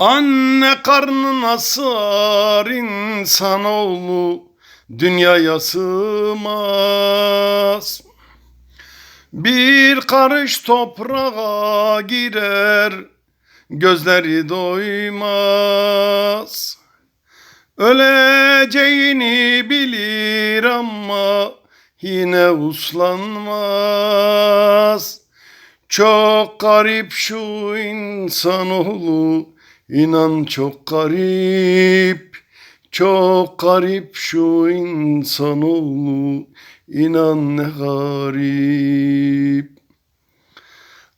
Anne karnına sığar insanoğlu dünyaya sığmaz. Bir karış toprağa girer gözleri doymaz. Öleceğini bilir ama yine uslanmaz. Çok garip şu insanoğlu, inan çok garip. Çok garip şu insanoğlu, inan ne garip.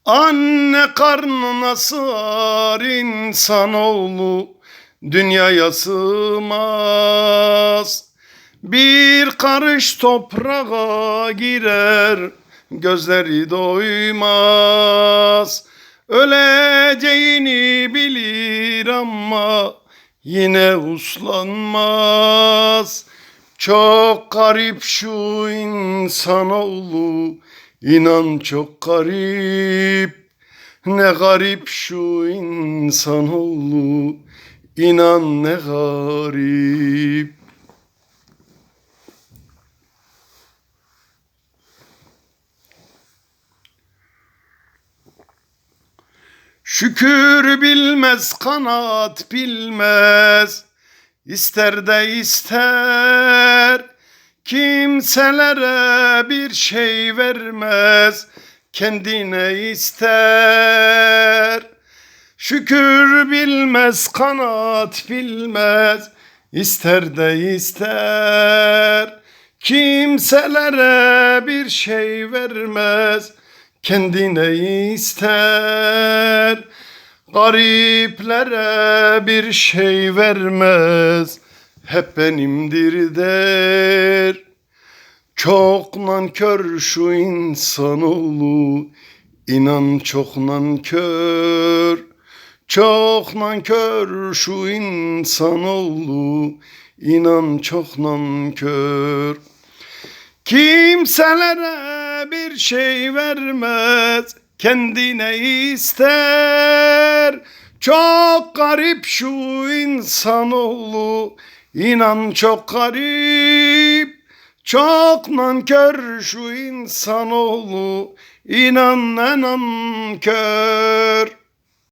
Anne karnına sığar insanoğlu, dünyaya sığmaz. Bir karış toprağa girer, gözleri doymaz. Öleceğini bilir ama yine uslanmaz. Çok garip şu insanoğlu, inan çok garip. Ne garip şu insanoğlu, inan ne garip. Şükür bilmez kanat bilmez. İster de ister kimselere bir şey vermez. Kendine ister. Şükür bilmez kanat bilmez. İster de ister kimselere bir şey vermez kendine ister. Gariplere bir şey vermez. Hep benimdir der. Çok nankör şu insanoğlu İnan çok nankör. Çok nankör şu insanoğlu İnan çok nankör. Kimselere bir şey vermez, kendine ister. Çok garip şu insanoğlu, inan çok garip. Çok nankör şu insanoğlu, inan ne nankör.